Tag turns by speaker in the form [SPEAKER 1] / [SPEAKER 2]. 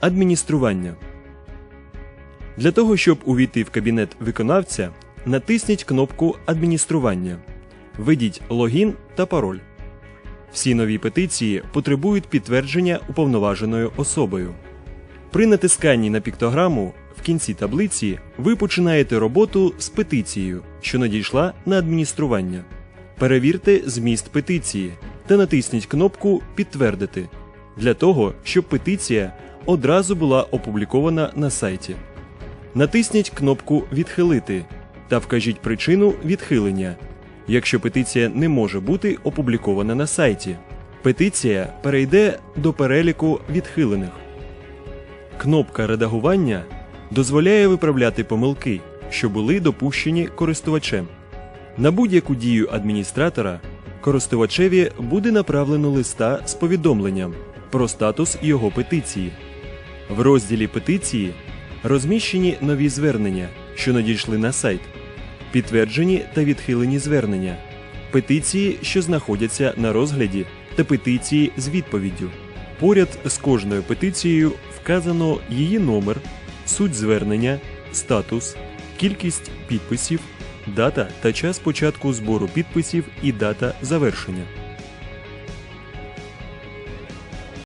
[SPEAKER 1] Адміністрування. Для того, щоб увійти в кабінет виконавця, натисніть кнопку Адміністрування. Введіть логін та пароль. Всі нові петиції потребують підтвердження уповноваженою особою. При натисканні на піктограму в кінці таблиці ви починаєте роботу з петицією, що надійшла на адміністрування. Перевірте зміст петиції та натисніть кнопку Підтвердити для того, щоб петиція одразу була опублікована на сайті. Натисніть кнопку Відхилити та вкажіть причину відхилення. Якщо петиція не може бути опублікована на сайті, петиція перейде до переліку відхилених. Кнопка редагування дозволяє виправляти помилки, що були допущені користувачем. На будь-яку дію адміністратора користувачеві буде направлено листа з повідомленням про статус його петиції. В розділі петиції розміщені нові звернення, що надійшли на сайт, підтверджені та відхилені звернення, петиції, що знаходяться на розгляді, та петиції з відповіддю. Поряд з кожною петицією вказано її номер, суть звернення, статус, кількість підписів, дата та час початку збору підписів і дата завершення.